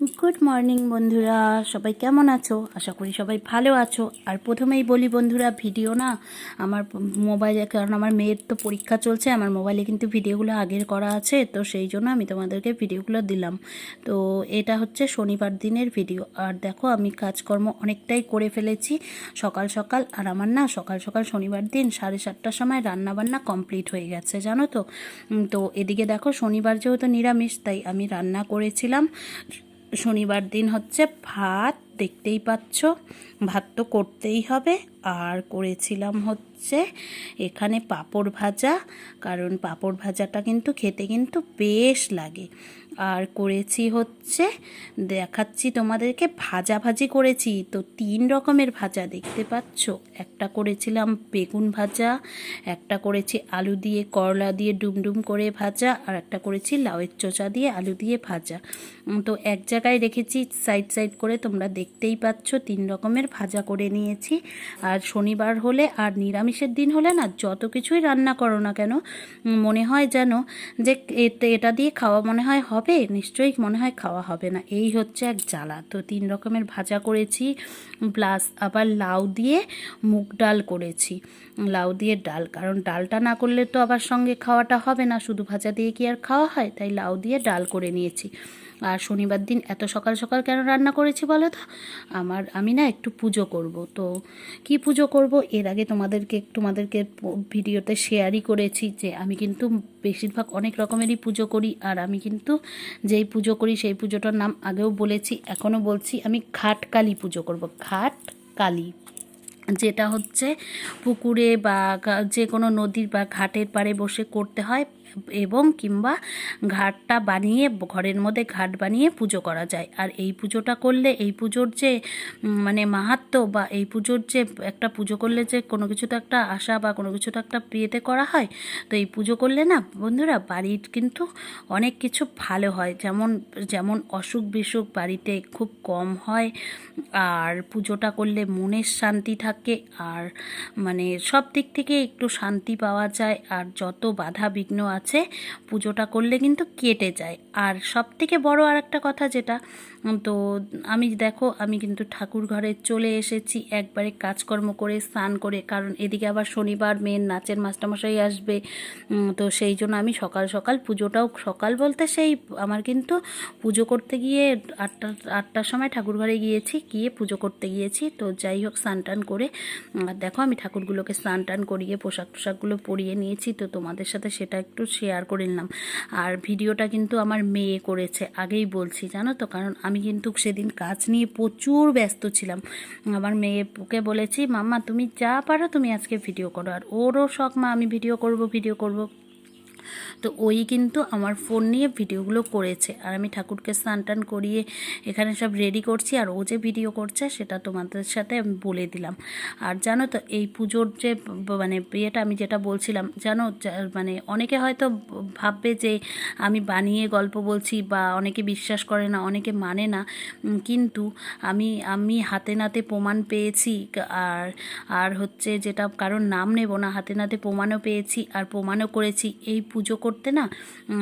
Good morning বন্ধুরা। সবাই কেমন আছো? আশা করি সবাই ভালো আছো। আর প্রথমেই বলি, বন্ধুরা, ভিডিও না আমার মোবাইলে, কারণ আমার মেয়ের তো পরীক্ষা চলছে, আমার মোবাইলে কিন্তু ভিডিওগুলো আগের করা আছে, তো সেই জন্য আমি তোমাদেরকে ভিডিওগুলো দিলাম। তো এটা হচ্ছে শনিবার দিনের ভিডিও। আর দেখো, আমি কাজকর্ম অনেকটাই করে ফেলেছি সকাল সকাল। আর আমার না সকাল সকাল শনিবার দিন সাড়ে সাতটার সময় রান্না বান্না কমপ্লিট হয়ে গেছে, জানো তো? তো এদিকে দেখো, শনিবার যেহেতু নিরামিষ, তাই আমি রান্না করেছিলাম। শনিবার দিন হচ্ছে ভাত, দেখতেই পাচ্ছ। ভাত তো করতেই হবে। আর করেছিলাম হচ্ছে এখানে পাপড় ভাজা, কারণ পাপড় ভাজাটা কিন্তু খেতে কিন্তু বেশ লাগে। আর করেছি হচ্ছে, দেখাচ্ছি তোমাদেরকে ভাজা ভাজি করেছি। তো তিন রকমের ভাজা দেখতে পাচ্ছ। একটা করেছিলাম বেগুন ভাজা, একটা করেছি আলু দিয়ে করলা দিয়ে ডুমডুম করে ভাজা, আর একটা করেছি লাউয়ের চোচা দিয়ে আলু দিয়ে ভাজা। তো এক জায়গায় রেখেছি, সাইড সাইড করে তোমরা দেখতেই পাচ্ছ, তিন রকমের ভাজা করে নিয়েছি। আর শনিবার হলে আর নিরামিষের দিন হলে না, যত কিছুই রান্না করো না কেন, মনে হয় যেন যে এটা দিয়ে খাওয়া মনে হয় হবে নিশ্চয়ই মনে হয় খাওয়া হবে না। এই হচ্ছে এক জ্বালা। তো তিন রকমের ভাজা করেছি, প্লাস আবার লাউ দিয়ে মুগ ডাল করেছি। লাউ দিয়ে ডাল, কারণ ডালটা না করলে তো আবার সঙ্গে খাওয়াটা হবে না। শুধু ভাজা দিয়ে কি আর খাওয়া হয়? তাই লাউ দিয়ে ডাল করে নিয়েছি। আর শনিবার দিন এত সকাল সকাল কেন রান্না করেছি বলো তো? আমার, আমি না একটু পুজো করব। তো কি পুজো করব? এর আগে তোমাদেরকে তোমাদেরকে ভিডিওতে শেয়ারই করেছি যে আমি কিন্তু বেশিরভাগ অনেক রকমেরই পুজো করি। আর আমি কিন্তু যেই পুজো করি সেই পুজোটার নাম আগেও বলেছি, এখনও বলছি, আমি খাট কালী পুজো করব। খাট কালী যেটা হচ্ছে পুকুরে বা যে কোনো নদীর বা ঘাটের পাড়ে বসে করতে হয়। এবং কিংবা ঘাটটা বানিয়ে, ঘরের মধ্যে ঘাট বানিয়ে পুজো করা যায়। আর এই পুজোটা করলে, এই পুজোর যে মানে মাহাত্ম বা এই পুজোর যে, একটা পুজো করলে যে কোনো কিছু তো একটা আশা বা কোনো কিছু তো একটা প্রিয়েতে করা হয়, তো এই পুজো করলে না, বন্ধুরা বাড়ির কিন্তু অনেক কিছু ভালো হয়। যেমন যেমন অসুখ বিসুখ বাড়িতে খুব কম হয়, আর পুজোটা করলে মনের শান্তি থাকে, আর মানে সব দিক থেকে একটু শান্তি পাওয়া যায়, আর যত বাধা বিঘ্ন আছে পুজোটা করলে কিন্তু কেটে যায়। আর সব থেকে বড় আর একটা কথা যেটা তো আমি দেখো, আমি কিন্তু ঠাকুর ঘরে চলে এসেছি, একবারে কাজকর্ম করে, স্নান করে, কারণ এদিকে আবার শনিবার, মেন নাচের মাস্টারমশাই আসবে। তো সেই জন্য আমি সকাল সকাল পুজোটাও, সকাল বলতে সেই আমার কিন্তু পুজো করতে গিয়ে আটটা, আটটার সময় ঠাকুর ঘরে গিয়েছি, গিয়ে পুজো করতে গিয়েছি। তো যাই হোক, স্নান টান করে আর দেখো আমি ঠাকুরগুলোকে স্নান টান করিয়ে, পোশাক টোশাকগুলো পরিয়ে নিয়েছি, তো তোমাদের সাথে সেটা একটু শেয়ার করে নিলাম। আর ভিডিওটা কিন্তু আমার মেয়ে করেছে, আগেই বলছি, জানো তো? কারণ আমি কিন্তু সেদিন কাজ নিয়ে প্রচুর ব্যস্ত ছিলাম। আমার মেয়ে মেয়েকে বলেছি, মাম্মা, তুমি যা পারো তুমি আজকে ভিডিও করো। আর ওরও শখ, মা, আমি ভিডিও করব ভিডিও করব। তো ওই কিন্তু আমার ফোন নিয়ে ভিডিওগুলো করেছে। আর আমি ঠাকুরকে স্নান টান করিয়ে এখানে সব রেডি করছি। আর ও যে ভিডিও করছে, সেটা তোমাদের সাথে আমি বলে দিলাম। আর জানো তো, এই পুজোর যে মানে বিয়েটা আমি যেটা বলছিলাম, জানো মানে অনেকে হয়তো ভাববে যে আমি বানিয়ে গল্প বলছি বা অনেকে বিশ্বাস করে না, অনেকে মানে না। কিন্তু আমি আমি হাতে নাতে প্রমাণ পেয়েছি। আর আর হচ্ছে যেটা কারণ নাম নেব না, হাতে নাতে প্রমাণও পেয়েছি আর প্রমাণও করেছি। এই পুজো করতে না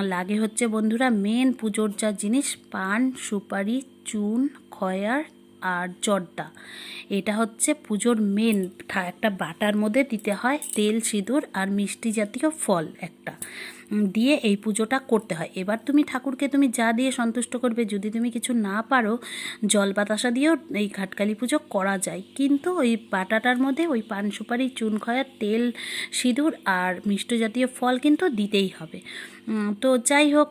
লাগে হচ্ছে বন্ধুরা মেন পুজোর যা জিনিস পান সুপারি চুন খয়ার আর জর্দা। এটা হচ্ছে পুজোর মেন একটা বাটার মধ্যে দিতে হয় তেল, সিঁদুর আর মিষ্টি জাতীয় ফল একটা। দিয়ে এই পুজোটা করতে হয়। এবার তুমি ঠাকুরকে তুমি যা দিয়ে সন্তুষ্ট করবে, যদি তুমি কিছু না পারো, জল বাতাসা দিয়েও এই ঘাটকালি পুজো করা যায়। কিন্তু ওই বাটাটার মধ্যে ওই পান সুপারি, চুন খয়া, তেল, সিঁদুর আর মিষ্টি জাতীয় ফল কিন্তু দিতেই হবে। তো যাই হোক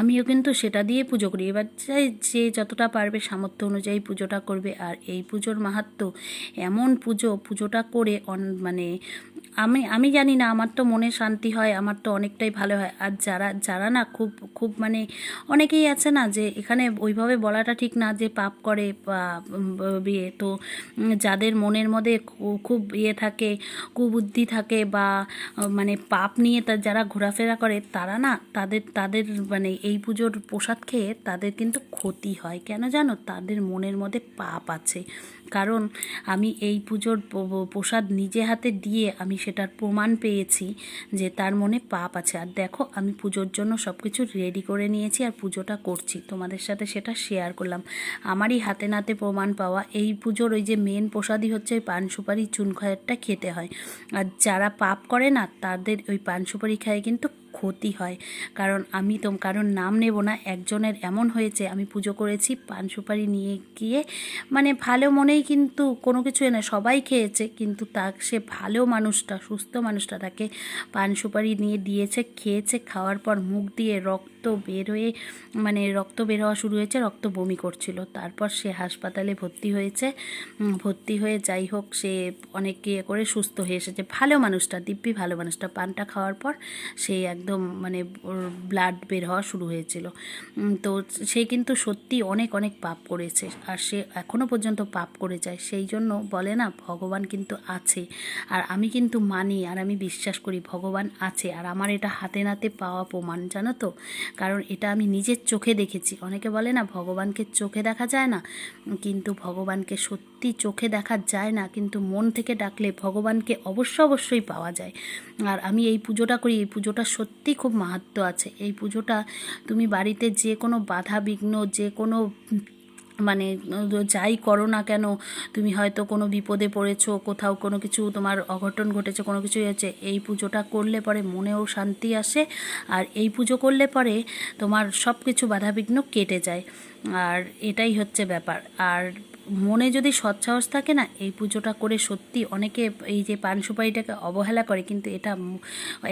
আমিও কিন্তু সেটা দিয়ে পুজো করি। এবার চাই যে যতটা পারবে সামর্থ্য অনুযায়ী পুজোটা করবে। আর এই পুজোর মাহাত্ম এমন পুজো, পুজোটা করে অন মানে আমি আমি জানি না, আমার তো মনে শান্তি হয়, আমার তো অনেকটাই ভালো হয়। আর যারা যারা না খুব খুব মানে অনেকেই আছে না যে এখানে ওইভাবে বলাটা ঠিক না যে পাপ করে বিয়ে। তো যাদের মনের মধ্যে খুব ইয়ে থাকে, কুবুদ্ধি থাকে, বা মানে পাপ নিয়ে তা, যারা ঘোরাফেরা করে, তারা না তাদের তাদের মানে এই পুজোর প্রসাদ খেয়ে তাদের কিন্তু ক্ষতি হয়। কেন জানো? তাদের মনের মধ্যে পাপ আছে। কারণ আমি এই পুজোর প্রসাদ নিজে হাতে দিয়ে আমি সে সেটার প্রমাণ পেয়েছি যে তার মনে পাপ আছে। আর দেখো, আমি পুজোর জন্য সব কিছু রেডি করে নিয়েছি আর পুজোটা করছি। তোমাদের সাথে সেটা শেয়ার করলাম। আমারই হাতে নাতে প্রমাণ পাওয়া, এই পুজোর ওই যে মেন প্রসাদই হচ্ছে ওই পান সুপারি চুন খয়েরটা খেতে হয়। আর যারা পাপ করে না, তাদের ওই পান সুপারি খায় কিন্তু ক্ষতি হয়। কারণ আমি তো, কারণ নাম নেব না, একজনের এমন হয়েছে, আমি পুজো করেছি, পান সুপারি নিয়ে গিয়ে মানে ভালো মনেই কিন্তু কোনো কিছু না, সবাই খেয়েছে, কিন্তু তা, সে ভালো মানুষটা, সুস্থ মানুষটা তাকে পান সুপারি নিয়ে দিয়েছে, খেয়েছে, খাওয়ার পর মুখ দিয়ে রক্ত বের হয়ে মানে রক্ত বের হওয়া শুরু হয়েছে, রক্ত বমি করছিল। তারপর সে হাসপাতালে ভর্তি হয়েছে। ভর্তি হয়ে যাই হোক, সে অনেক ইয়ে করে সুস্থ হয়ে এসেছে। ভালো মানুষটা, দিব্যি ভালো মানুষটা। পানটা খাওয়ার পর সে একদম মানে ব্লাড বের হওয়া শুরু হয়েছিল। তো সে কিন্তু সত্যি অনেক অনেক পাপ করেছে। আর সে এখনও পর্যন্ত পাপ করে যায়। সেই জন্য বলে না, ভগবান কিন্তু আছে। আর আমি কিন্তু মানি, আর আমি বিশ্বাস করি ভগবান আছে। আর আমার এটা হাতে নাতে পাওয়া প্রমাণ, জানো তো? কারণ এটা আমি নিজের চোখে দেখেছি। অনেকে বলে না, ভগবানকে চোখে দেখা যায় না। কিন্তু ভগবানকে সত্যি চোখে দেখা যায় না। কিন্তু মন থেকে ডাকলে ভগবানকে অবশ্য অবশ্যই পাওয়া যায়। আর আমি এই পুজোটা করি, এই পুজোটা সত্যি খুব মাহাত্ম আছে। এই পুজোটা তুমি বাড়িতে যে কোনো বাধা বিঘ্ন, যে কোনো মানে যাই করো না কেন, তুমি হয়তো কোনো বিপদে পড়েছো, কোথাও কোনো কিছু তোমার অঘটন ঘটেছে, কোনো কিছুই হয়েছে এই পুজোটা করলে পরে মনেও শান্তি আসে, আর এই পুজো করলে পরে তোমার সব কিছু বাধাবিঘ্ন কেটে যায়। আর এটাই হচ্ছে ব্যাপার। আর মনে যদি সৎসাহস থাকে না, এই পুজোটা করে সত্যি অনেকে এই যে পান সুপারিটাকে অবহেলা করে, কিন্তু এটা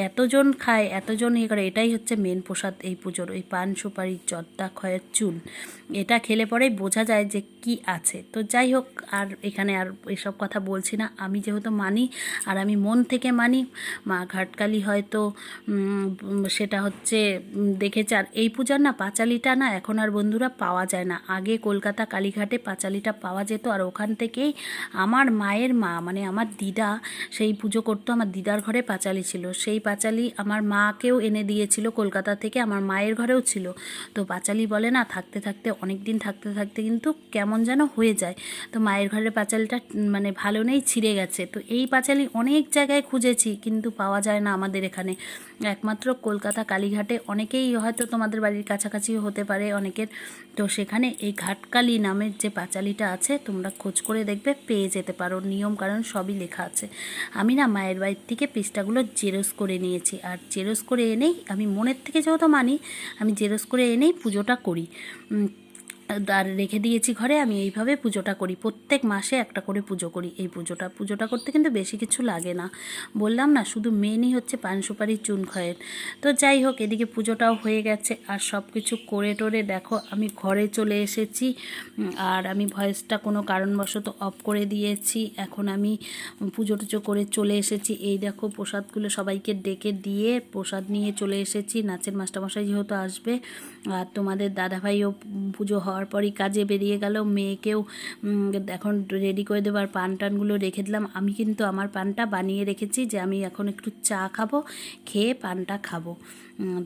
এতজন খায়, এতজন ইয়ে করে, এটাই হচ্ছে মেন প্রসাদ এই পুজোর, ওই পান সুপারি, জর্দা খয়ের চুন এটা খেলে পরেই বোঝা যায় যে কি আছে। তো যাই হোক, আর এখানে আর এসব কথা বলছি না। আমি যেহেতু মানি, আর আমি মন থেকে মানি, মা ঘাটকালি হয়তো সেটা হচ্ছে দেখেছে। আর এই পূজার না পাঁচালিটা না এখন আর বন্ধুরা পাওয়া যায় না। আগে কলকাতা, কালীঘাটে পাঁচালিটা পাওয়া যেত। আর ওখান থেকেই আমার মায়ের মা মানে আমার দিদা, সেই পুজো করতো। আমার দিদার ঘরে পাঁচালি ছিল। সেই পাঁচালি আমার মাকেও এনে দিয়েছিল কলকাতা থেকে। আমার মায়ের ঘরেও ছিল। তো পাঁচালি বলে না, থাকতে থাকতে অনেক দিন থাকতে থাকতে কিন্তু কেমন যেন হয়ে যায়। তো মায়ের ঘরের পাঁচালিটা মানে ভালো নেই, ছিঁড়ে গেছে। তো এই পাঁচালি অনেক জায়গায় খুঁজেছি, কিন্তু পাওয়া যায় না আমাদের এখানে। একমাত্র কলকাতা কালীঘাটে অনেকেই হয়তো তোমাদের বাড়ির কাছাকাছি হতে পারে অনেকের। তো সেখানে এই ঘাটকালি নামের যে পাঁচালিটা আছে, তোমরা খোঁজ করে দেখবে, পেয়ে যেতে পারো। নিয়ম, কারণ সবই লেখা আছে। আমি না মায়ের বাড়ির থেকে পৃষ্ঠাগুলো জেরোস করে নিয়েছি। আর জেরোস করে এনেই, আমি মনের থেকে যেহেতু মানি, আমি জেরোস করে এনেই পুজোটা করি। আর রেখে দিয়েছি ঘরে, আমি এইভাবে পুজোটা করি। প্রত্যেক মাসে একটা করে পুজো করি এই পুজোটা। পুজোটা করতে কিন্তু বেশি কিছু লাগে না। বললাম না, শুধু মেনই হচ্ছে পান সুপারি, চুন খয়ের। তো যাই হোক, এদিকে পুজোটাও হয়ে গেছে। আর সব কিছু করে টোরে দেখো, আমি ঘরে চলে এসেছি। আর আমি ভয়েসটা কোনো কারণবশত অফ করে দিয়েছি। এখন আমি পুজো টুজো করে চলে এসেছি। এই দেখো, প্রসাদগুলো সবাইকে ডেকে দিয়ে প্রসাদ নিয়ে চলে এসেছি। নাচের মাস্টারমশাই যেহেতু আসবে আর তোমাদের দাদাভাইও পুজো হওয়ার পরই কাজে বেরিয়ে গেল। মেয়েকেও এখন রেডি করে দেবার পান টানগুলো রেখে দিলাম। আমি কিন্তু আমার পানটা বানিয়ে রেখেছি যে আমি এখন একটু চা খাব, খেয়ে পানটা খাব।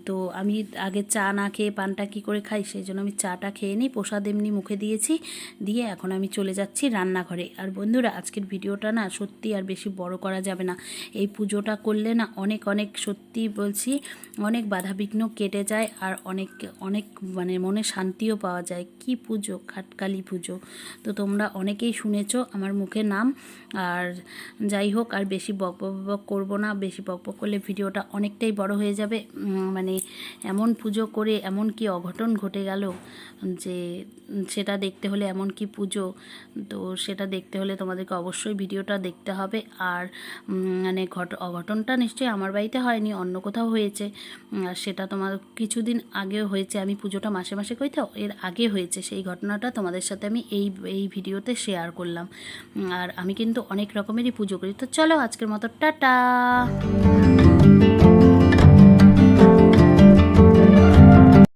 তো আমি আগে চা না খেয়ে পানটা কি করে খাই? সেই জন্য আমি চাটা খেয়ে নিই। প্রসাদ এমনি মুখে দিয়েছি। দিয়ে এখন আমি চলে যাচ্ছি রান্নাঘরে। আর বন্ধুরা, আজকের ভিডিওটা না সত্যি আর বেশি বড় করা যাবে না। এই পুজোটা করলে না অনেক অনেক সত্যি বলছি, অনেক বাধাবিঘ্ন কেটে যায় আর অনেক অনেক মানে মনে শান্তিও পাওয়া যায়। কি পুজো? খাটকালি পুজো। তো তোমরা অনেকেই শুনেছো আমার মুখে নাম। আর যাই হোক, আর বেশি বক বক করব না। বেশি বক বক করলে ভিডিওটা অনেকটাই বড় হয়ে যাবে। মানে এমন পুজো করে এমন কি অঘটন ঘটে গেল যে সেটা দেখতে হলে এমন কি পুজো? তো সেটা দেখতে হলে তোমাদেরকে অবশ্যই ভিডিওটা দেখতে হবে। আর মানে ঘট, অঘটনটা নিশ্চয়ই আমার বাড়িতে হয়নি, অন্য কোথাও হয়েছে। সেটা তোমার কিছুদিন আগেও হয়েছে। আমি পুজোটা মাসে মাসে করি তো, এর আগে হয়েছে। সেই ঘটনাটা তোমাদের সাথে আমি এই এই ভিডিওতে শেয়ার করলাম। আর আমি কিন্তু অনেক রকমেরই পুজো করি। তো চলো আজকের মতো, টাটা!